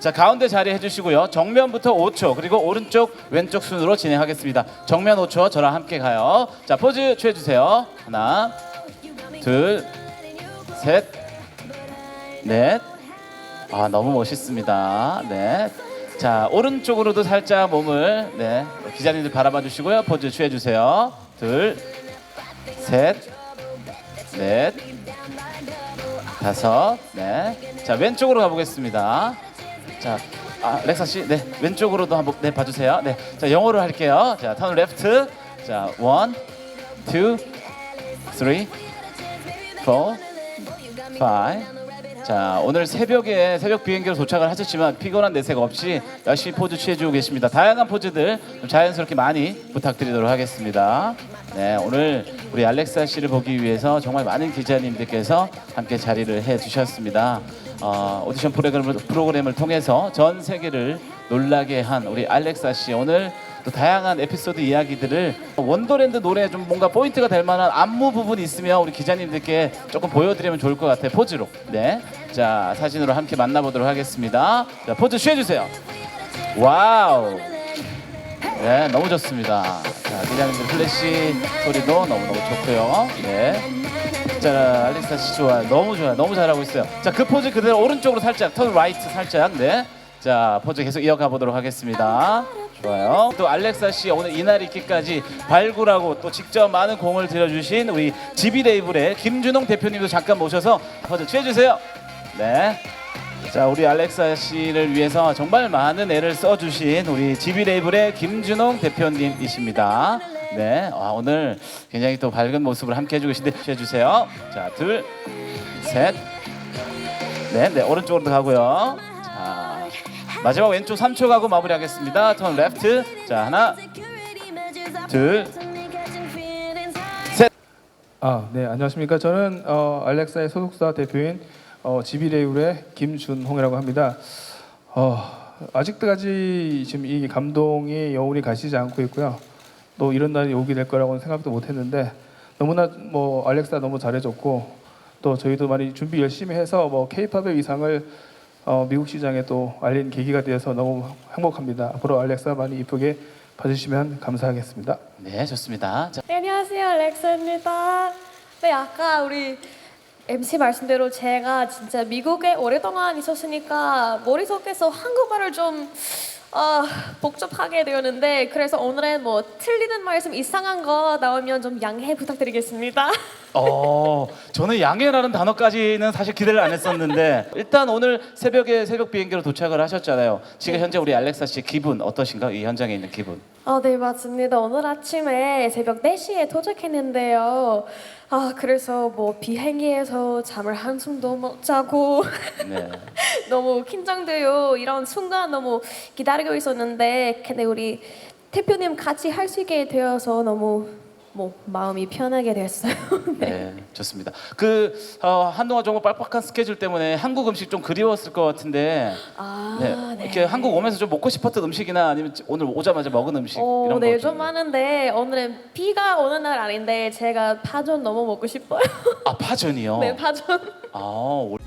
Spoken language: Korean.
자 가운데 자리 해주시고요. 정면부터 5초 그리고 오른쪽 왼쪽 순으로 진행하겠습니다. 정면 5초 저랑 함께 가요. 자 포즈 취해주세요. 하나, 둘, 셋, 넷. 아 너무 멋있습니다. 네. 자 오른쪽으로도 살짝 몸을 네 기자님들 바라봐 주시고요. 포즈 취해 주세요. 둘, 셋, 넷, 다섯, 네. 자 왼쪽으로 가보겠습니다. 자, 아, 렉사 씨, 네 왼쪽으로도 한번 네 봐주세요. 네, 자 영어로 할게요. 자, 턴 레프트. 자, 원, 투, 쓰리, 포, 파이. 자 오늘 새벽에 새벽 비행기로 도착을 하셨지만 피곤한 내색 없이 열심히 포즈 취해주고 계십니다. 다양한 포즈들 좀 자연스럽게 많이 부탁드리도록 하겠습니다. 네 오늘 우리 알렉사 씨를 보기 위해서 정말 많은 기자님들께서 함께 자리를 해주셨습니다. 어, 오디션 프로그램을, 프로그램을 통해서 전 세계를 놀라게 한 우리 알렉사 씨 오늘 또 다양한 에피소드 이야기들을 원더랜드 노래 좀 뭔가 포인트가 될 만한 안무 부분이 있으면 우리 기자님들께 조금 보여드리면 좋을 것 같아요 포즈로. 네 자 사진으로 함께 만나보도록 하겠습니다. 자 포즈 취해주세요. 와우. 네 너무 좋습니다. 자 기자님들 플래시 소리도 너무너무 좋고요. 네 자 알렉사 씨 좋아요. 너무 좋아요. 너무 잘하고 있어요. 자 그 포즈 그대로 오른쪽으로 살짝 턴 라이트 살짝. 네 자 포즈 계속 이어가 보도록 하겠습니다 좋아요. 또 알렉사 씨 오늘 이날 있기까지 발굴하고 또 직접 많은 공을 들여주신 우리 지비 레이블의 김준홍 대표님도 잠깐 모셔서 포즈 취해주세요. 네. 자 우리 알렉사 씨를 위해서 정말 많은 애를 써주신 우리 지비 레이블의 김준홍 대표님이십니다. 네. 아, 오늘 굉장히 또 밝은 모습을 함께 해주고 계신데 취해주세요. 자 둘, 셋. 네, 네 오른쪽으로 가고요. 자 마지막 왼쪽 3초 가고 마무리하겠습니다. 턴 레프트. 자 하나, 둘, 셋. 아, 네, 안녕하십니까. 저는 어, 알렉사의 소속사 대표인 어, 지비레이블의 김준홍이라고 합니다. 어, 아직까지 지금 이 감동이 여운이 가시지 않고 있고요. 또 이런 날이 오게 될 거라고는 생각도 못 했는데 너무나 뭐 알렉사 너무 잘해줬고 또 저희도 많이 준비 열심히 해서 뭐 K-팝의 위상을 어, 미국 시장에 또 알린 계기가 되어서 너무 행복합니다. 앞으로 알렉사 많이 이쁘게 봐주시면 감사하겠습니다. 네, 좋습니다. 자, 네, 안녕하세요. 렉스입니다. 네, 아까 우리 MC 말씀대로 제가 진짜 미국에 오랫동안 있었으니까 머릿속에서 한국말을 좀 어, 복잡하게 되었는데 그래서 오늘은 뭐 틀리는 말씀 이상한 거 나오면 좀 양해 부탁드리겠습니다. 어, 저는 양해라는 단어까지는 사실 기대를 안 했었는데 일단 오늘 새벽에 새벽 비행기로 도착을 하셨잖아요. 지금 현재 우리 알렉사 씨 기분 어떠신가? 이 현장에 있는 기분. 아, 네, 맞습니다. 오늘 아침에 새벽 4시에 도착했는데요. 아, 그래서 뭐 비행기에서 잠을 한숨도 못 자고 네. 너무 긴장돼요. 이런 순간 너무 기다리고 있었는데 근데 우리 대표님 같이 할 수 있게 되어서 너무 뭐 마음이 편하게 됐어요. 네. 네, 좋습니다. 그 어, 한동안 정말 빡빡한 스케줄 때문에 한국 음식 좀 그리웠을 것 같은데 아, 네, 네. 이렇게 한국 오면서 좀 먹고 싶었던 음식이나 아니면 오늘 오자마자 먹은 음식 어, 이런 네, 거좀 많은데 오늘은 비가 오는 날 아닌데 제가 파전 너무 먹고 싶어요. 아 파전이요. 네, 파전. 아, 올-